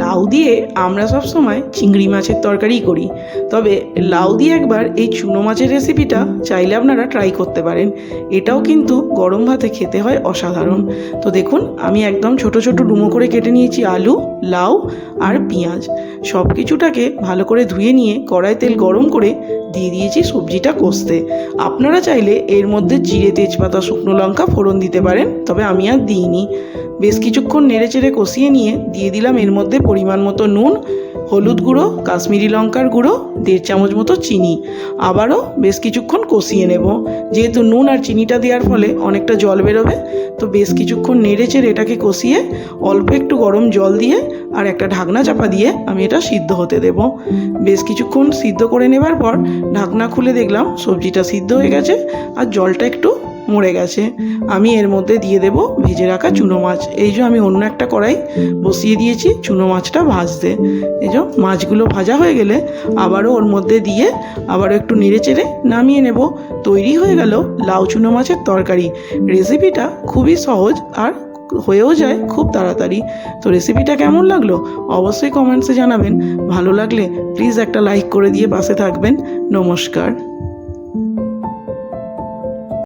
লাউ দিয়ে আমরা সব সময় চিংড়ি মাছের তরকারি করি। তবে লাউ দিয়ে একবার এই চুনো মাছের রেসিপিটা চাইলে আপনারা ট্রাই করতে পারেন। এটাও কিন্তু গরম ভাতে খেতে হয় অসাধারণ। তো দেখুন, আমি একদম ছোট ছোট ডুমো করে কেটে নিয়েছি আলু, লাউ আর পেঁয়াজ। সব কিছুটাকে ভালো করে ধুয়ে নিয়ে কড়াই তেল গরম করে দিয়ে দিয়েছি সবজিটা কষতে। আপনারা চাইলে এর মধ্যে জিরে, তেজপাতা, শুকনো লঙ্কা ফোড়ন দিতে পারেন, তবে আমি আর দিইনি। বেশ কিছুক্ষণ নেড়ে চেড়ে কষিয়ে নিয়ে দিয়ে দিলাম এর মধ্যে পরিমাণ মতো নুন, হলুদ গুঁড়ো, কাশ্মীরি লঙ্কার গুঁড়ো, দেড় চামচ মতো চিনি। আবারও বেশ কিছুক্ষণ কষিয়ে নেব। যেহেতু নুন আর চিনিটা দেওয়ার ফলে অনেকটা জল বেরোবে, তো বেশ কিছুক্ষণ নেড়ে চেড়ে এটাকে কষিয়ে অল্প একটু গরম জল দিয়ে আর একটা ঢাকনা চাপা দিয়ে আমি এটা সিদ্ধ হতে দেব। বেশ কিছুক্ষণ সিদ্ধ করে নেবার পর ঢাকনা খুলে দেখলাম সবজিটা সিদ্ধ হয়ে গেছে আর জলটা একটু মরে গেছে। আমি এর মধ্যে দিয়ে দেব ভেজে রাখা চুনো মাছ। এই যে আমি অন্য একটা কড়াই বসিয়ে দিয়েছি, চুনো মাছটা ভাজতে। এই যে মাছগুলো ভাজা হয়ে গেলে আবারও ওর মধ্যে দিয়ে আবারও একটু নেড়ে চেড়ে নামিয়ে নেব। তৈরি হয়ে গেল লাউ চুনো মাছের তরকারি। রেসিপিটা খুবই সহজ আর হয়েও যায় খুব তাড়াতাড়ি। তো রেসিপিটা কেমন লাগল? অবশ্যই কমেন্টসে জানাবেন। ভালো লাগলে প্লিজ একটা লাইক করে দিয়ে পাশে থাকবেন। নমস্কার।